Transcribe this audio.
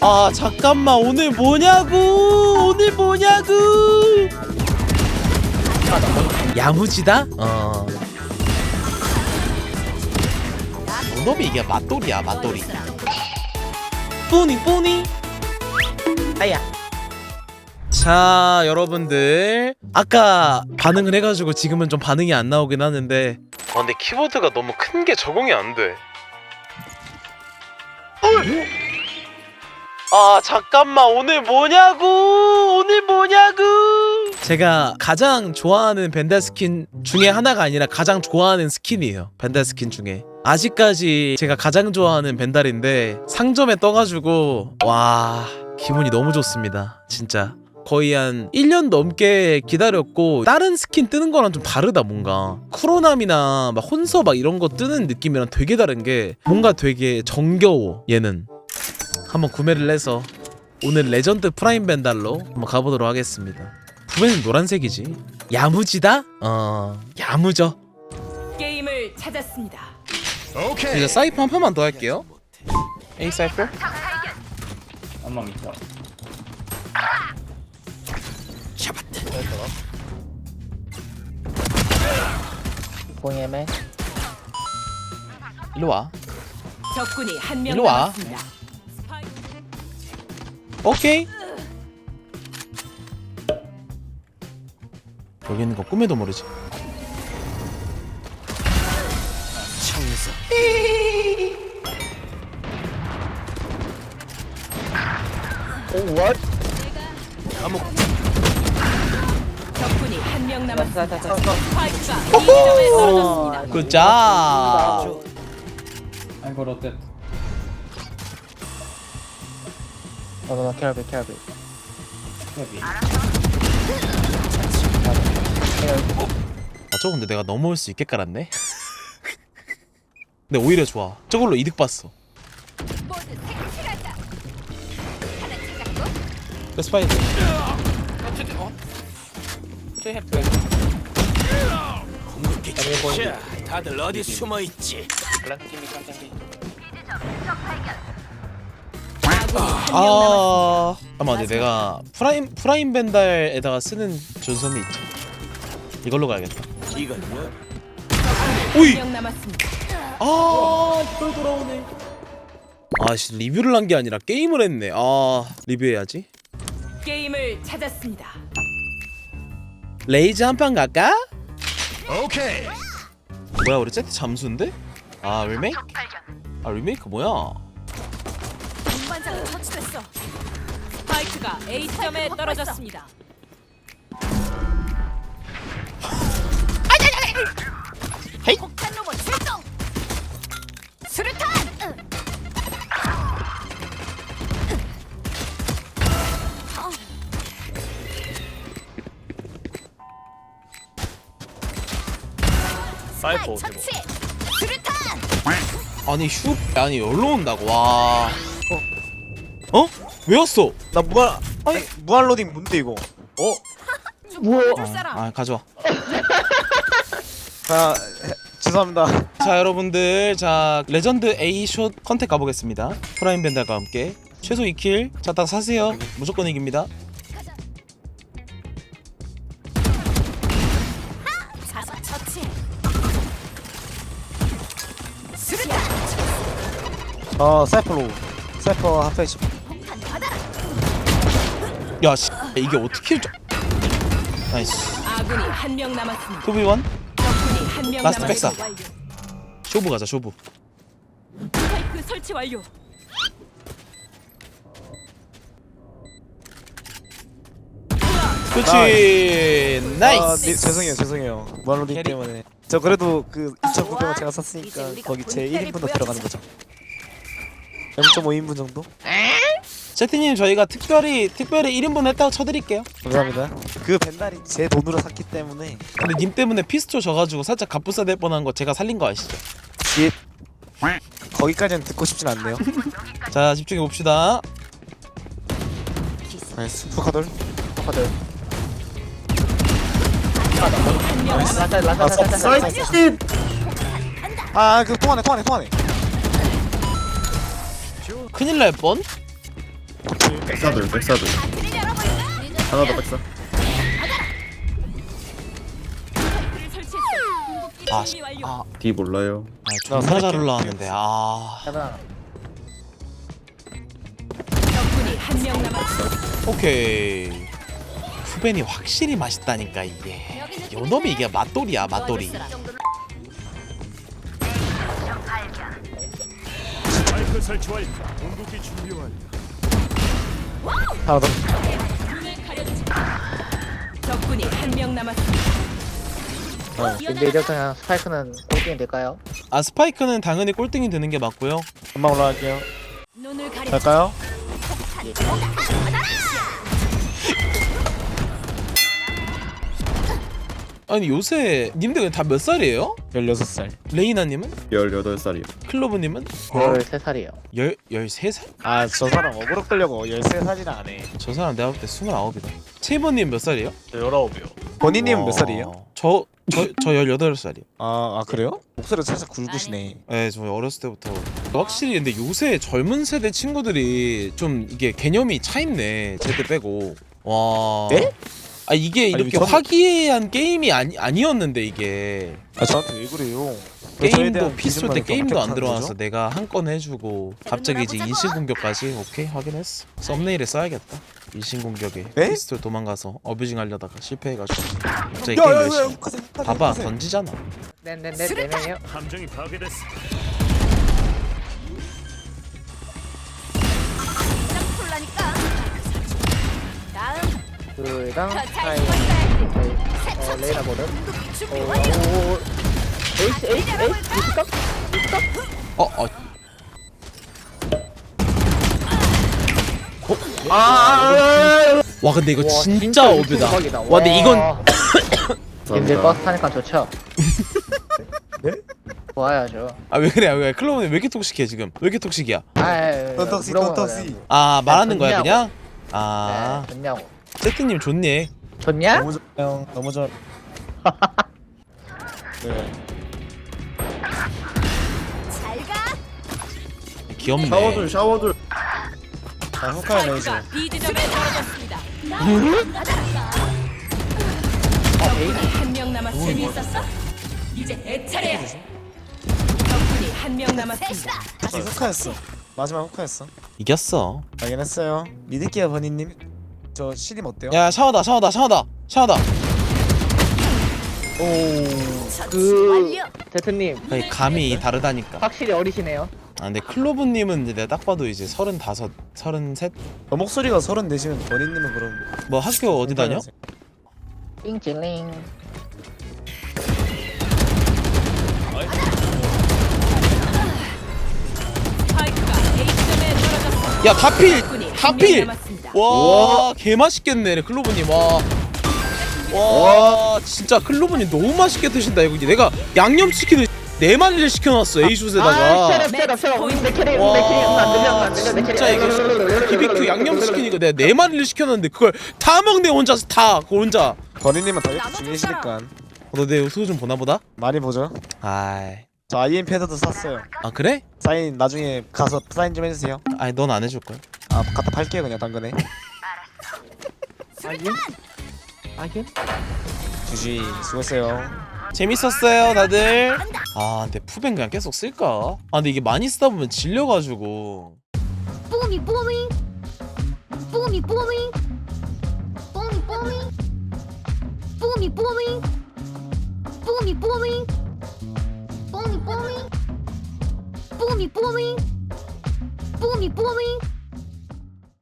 아 잠깐만 오늘 뭐냐고? 오늘 뭐냐고? 야무지다? 어. 놈이 이게 맛돌이야 맛돌이. 뿌니 뿌니. 아야. 자 여러분들. 아까 반응을 해가지고 지금은 좀 반응이 안 나오긴 하는데. 아 근데 키보드가 너무 큰 게 적응이 안돼 아 잠깐만 오늘 뭐냐고 오늘 뭐냐고 제가 가장 좋아하는 벤달 스킨 중에 하나가 아니라 가장 좋아하는 스킨이에요 벤달 스킨 중에. 아직까지 제가 가장 좋아하는 벤달인데 상점에 떠가지고 와 기분이 너무 좋습니다 진짜. 거의 한 1년 넘게 기다렸고 다른 스킨 뜨는 거랑 좀 다르다 뭔가. 쿠로남이나 막 혼서 막 이런 거 뜨는 느낌이랑 되게 다른 게 뭔가 되게 정겨워 얘는 한번 구매를 해서 오늘 레전드 프라임 벤달로 한번 가보도록 하겠습니다 구매는 노란색이지 야무지다? 어 야무져 게임을 찾았습니다. 이제 사이퍼 한 판만 더 할게요 A 사이퍼? 한번 있다. 공예매 일로 와 적군이 한 명 일로 와. 남았습니다. 오케이 여기 있는 거 꿈에도 모르지 청소 오 왓? 아무 적군이 한 명 남았습니다. 점에 떨어졌습니다. 굿잡 I got rotate. 캐러비 캐러비 Heavy. 아 저거 근데 내가 넘어올 수 있게 깔았네? 근데 오히려 좋아. 저걸로 이득 봤어. 그 스파이크 다들 어디 숨어 있지? 한명 남았습니 다. 아 잠깐만 근데 내가 프라임 프라임 벤달에다가 쓰는 전선이 있지 이걸로 가야겠다 이건 오이 한명 남았습니다. 아 이걸 돌아오네 아씨 리뷰를 한 게 아니라 게임을 했네 아 리뷰해야지 게임을 찾았습니다. 레이즈 한 판 갈까? 오케이. 뭐야 우리 세트 잠수인데? 아 리메이크? 아 리메이크 뭐야? 동반자가 터치됐어. 스파이크가 A 점에 떨어졌습니다. 헤이 폭탄 로봇 출동. 수류탄. 사이퍼 처치. 수류탄. 아니 슈 아니 열로 온다고 와 어? 왜 왔어? 나 무한 아니 무한 로딩 뭔데 이거? 어? 뭐야 줄 사람. 아 가져와 자 해- 죄송합니다. 자 여러분들 자 레전드 A 숏 컨택 가보겠습니다 프라임 벤달과 함께 최소 2킬 자딱 사세요 무조건 이깁니다 사선 처치. 수류탄. 어 사이퍼로 사이퍼 하페이지. 야 씨, 이게 어떻게 저... 나이스 아군이 한 명 남았습니다. 투비원 적군이 한명 라스트 남았습니다. 쇼부 가자 쇼부 스파이크 설치 완료. 그렇지 아, 나이스 네, 죄송해요 죄송해요 무한 로딩 캐리. 때문에. 저 그래도 그 2,900원 제가 샀으니까 거기 제 1인분도 들어가는 거죠. 0.5인분 정도? 세티님 저희가 특별히 특별히 1인분 했다고 쳐드릴게요 감사합니다. 그 벤달이 제 돈으로 샀기 때문에 근데 님 때문에 피스톨 져가지고 살짝 갑부사 될 뻔한 거 제가 살린 거 아시죠? 집 거기까지는 듣고 싶진 않네요. 자 집중해 봅시다 나이스. 한명 남았습니다. 라자 라자 라자 라자 아그 통화네 통화네 통화네. 큰일 날 뻔? 백사들 백사들 하나 더 백사 아, 완료. 아, D 몰라요 아 존나 잘 올라왔는데 아 하나. 적군이 한 명 남았습니다. 오케이 후벤이 확실히 맛있다니까 이게 요놈이 이게 맛돌이야 맛돌이 스파이크 설치 완료. 공격기 준비 완료. 하나 더. 적군이 한 명 남았습니다. 어, 근데 이제부터 그냥 스파이크는 꼴등이 될까요? 아 스파이크는 당연히 꼴등이 되는 게 맞고요 금방 올라갈게요. 눈을 가려. 갈까요? 아니 요새 님들 다 몇 살이에요? 16살 레이나님은? 18살이요 클로브님은? 13살이에요. 열, 13살? 아 저 사람 어그로 끌려고 13살이나 안해 저 사람 내가 볼때 29이다 체이버님 몇 살이에요? 19이요. 본인님은 어, 몇 살이에요? 저, 저, 저 18살이요 아, 아 그래요? 목소리가 살짝 굵으시네 네, 저 어렸을 때부터 확실히 근데 요새 젊은 세대 친구들이 좀 이게 개념이 차있네 제때 빼고 와 네? 아 이게 이렇게 저는- 화기애애한 게임이 아니, 아니었는데 이게 아 저한테 왜 그래요? 게임도 피스톨 때 기준만 게임도 안 들어와서 거죠? 내가 한 건 해주고 갑자기 이제 인신 공격까지 오케이 확인했어 썸네일에 써야겠다 인신 공격에 네? 피스톨 도망가서 어뷰징 하려다가 실패해가지고 갑자기 야, 게임 열심히 가세, 가세, 봐봐 가세. 던지잖아 네네네 네 명이요. 함정이 파괴됐어. 그랑 사이 저희 어 레이나 보든. 오. 에이스 에이스 에이스 미스cấp? 어? 어와 근데 이거 와, 진짜 어뷰다 대박이다. 와 근데 이건 님들 버스 타니까 좋죠? 네? 좋아야죠. 아 왜 그래 왜 그래 클로브는 왜 이렇게 톡식해 지금 왜 이렇게 톡식이야 아, 던떡시 물어보는 던떡시 거예요. 아 말하는 거야. 그냥? 아 네, 좋냐고. 세트님 좋네. 좋냐? 너무 좋아요. 너무 좋아. 네. 귀엽네. 샤워들 샤워들 자 후카의 레이저 스파이크가 B 지점에 떨어졌습니다. 적군이 한명 남았습니다. 재미있었어? 이제 내 차례야. 적군이 한명 남았습니다. 다시 후카였어. 마지막 후카였어. 이겼어. 확인했어요. 믿을게요 버니님 저 시림 어때요? 야 샤워다 샤워다 샤워다 샤워다 그 대트님 아니 감이 다르다니까 확실히 어리시네요. 아 근데 클로브님은 이제 내가 딱 봐도 이제 서른다섯 서른셋 저 목소리가 서른 내시면 버니님은 그럼 뭐 학교 어디 다녀? A 떨어졌습니다. 야 다필 다필. 와 개 맛있겠네 클로브님. 와. 와 진짜 클로브님 너무 맛있게 드신다 이거. 내가 양념치킨을 네 마리를 시켜놨어 아, A슛에다가. 셋업 셋업 셋업. 내 캐리 내 캐리 안 들려 안 들려 내 캐리. 진짜 이게 BBQ 양념치킨 이거 내가 네 마리를 시켜놨는데 그걸 다 먹네 혼자서 다. 그거 혼자. 버니님은 다이어트 중이시니까. 너내 유튜브 좀 보나 보다? 많이 보죠. 아이. 저 아이엠 패드도 샀어요. 아 그래? 사인 나중에 가서 사인 좀 해주세요. 아니 넌 안 해줄 거야 아 갖다 팔게요 그냥 당근에. 아긴? 아긴? 주지 수고했어요. 재밌었어요 다들. 아 근데 푸벤 그냥 계속 쓸까? 아 근데 이게 많이 쓰다 보면 질려가지고. 뽀미 뽀미 뽀미 뽀미 뽀미 뽀미 뽀미 뽀미 뽀미 뽀미 뽀미 뽀미 뽀미 뽀미 뽀미 뽀미